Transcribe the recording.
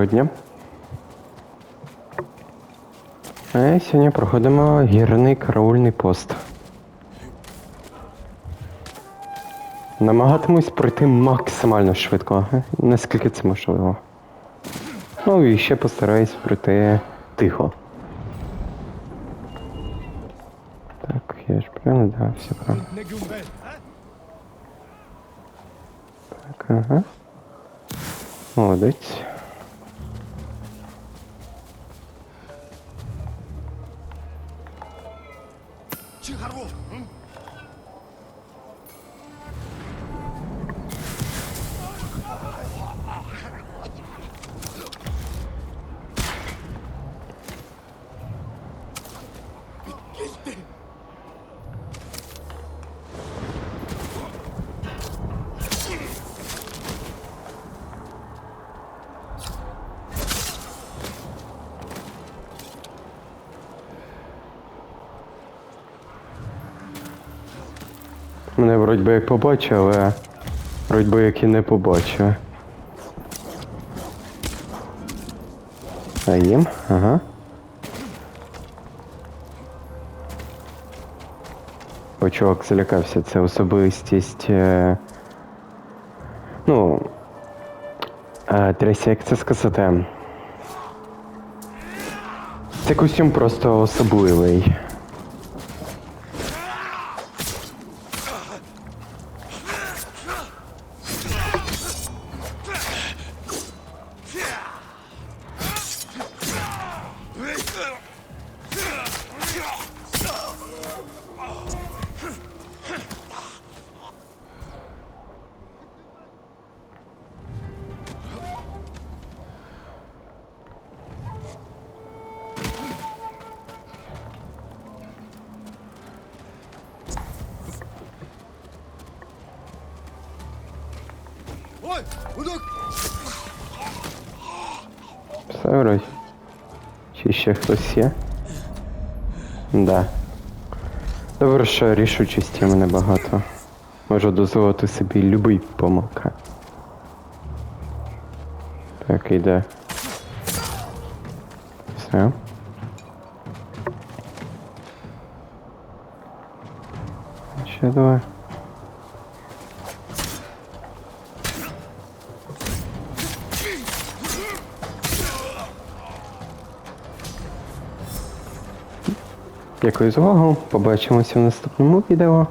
Доброго дня. Е, сьогодні проходимо гірний караульний пост. Намагатимусь пройти максимально швидко, е, наскільки це можливо. Ну і ще постараюсь пройти тихо. Так, я ж правильно, да, все правильно. Так, ага. Молодець. Чигару! Gitti. Мене вроді би як побачив, але вроді би як і не побачив. А їм? Ага. О, чувак залякався, це особистість. Е... Ну. Е, трясся, як це сказати. Це костюм просто особливий. Все вроді. Чи ще хтось є? Да. Добре, що рішучості мене багато. Можу дозволити собі любий помилка. Так, йде. Все. Ще два. Дякую за увагу. Побачимося в наступному відео.